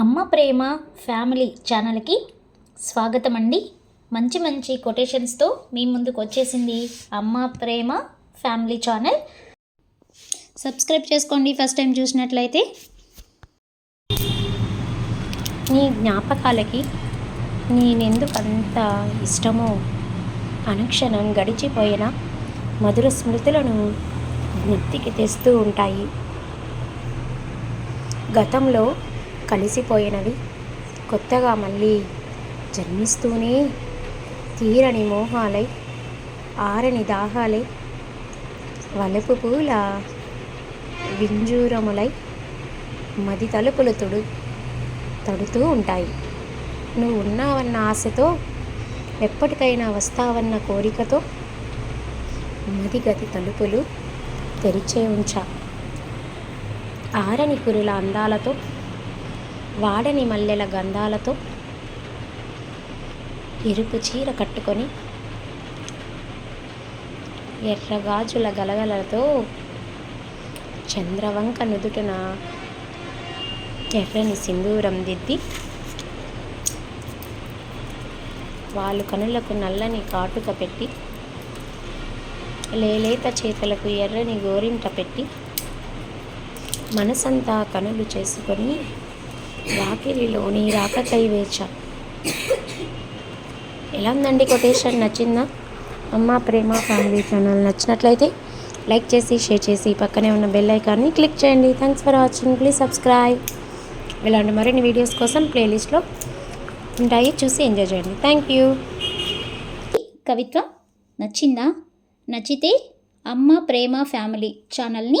అమ్మ ప్రేమ ఫ్యామిలీ ఛానల్కి స్వాగతం అండి మంచి మంచి కొటేషన్స్తో మీ ముందుకు వచ్చేసింది Amma Prema family channel. Subscribe చేసుకోండి ఫస్ట్ టైం చూసినట్లయితే. నీ జ్ఞాపకాలకి నేనెందుకు అంత ఇష్టమో అనుక్షణం గడిచిపోయిన మధుర స్మృతులను జ్ఞప్తికి తెస్తూ ఉంటాయి. గతంలో కలిసిపోయినవి. కొత్తగా మళ్ళీ జన్మిస్తూనే తీరని మోహాలై ఆరని దాహాలై వలపు పూల వింజూరములై మది తలుపులు తుడు తడుతూ ఉంటాయి. నువ్వు ఉన్నావన్న ఆశతో ఎప్పటికైనా వస్తావన్న కోరికతో మది గది తలుపులు తెరిచే ఉంచా. ఆరని కురుల అందాలతో వాడని మల్లెల గంధాలతో ఎరుపు చీర కట్టుకొని ఎర్రగాజుల గలగలతో చంద్రవంక నుదుటిన ఎర్రని సింధూరం దిద్ది వాళ్ళు కనులకు నల్లని కాటుక పెట్టి లేలేత చేతులకు ఎర్రని గోరింట పెట్టి మనసంతా కనులు చేసుకొని వాకిలిలోని రాకకై వేచ. ఎలా ఉందండి కొటేషన్? నచ్చిందా? అమ్మ ప్రేమ ఫ్యామిలీ ఛానల్ నచ్చినట్లయితే లైక్ చేసి షేర్ చేసి పక్కనే ఉన్న బెల్ ఐకాన్ని క్లిక్ చేయండి. Thanks for watching. Please subscribe. ఇలాంటి మరిన్ని వీడియోస్ కోసం ప్లేలిస్ట్లో ఉంటాయి. చూసి ఎంజాయ్ చేయండి. Thank you. కవిత్వం నచ్చిందా? నచ్చితే అమ్మ ప్రేమ ఫ్యామిలీ ఛానల్ని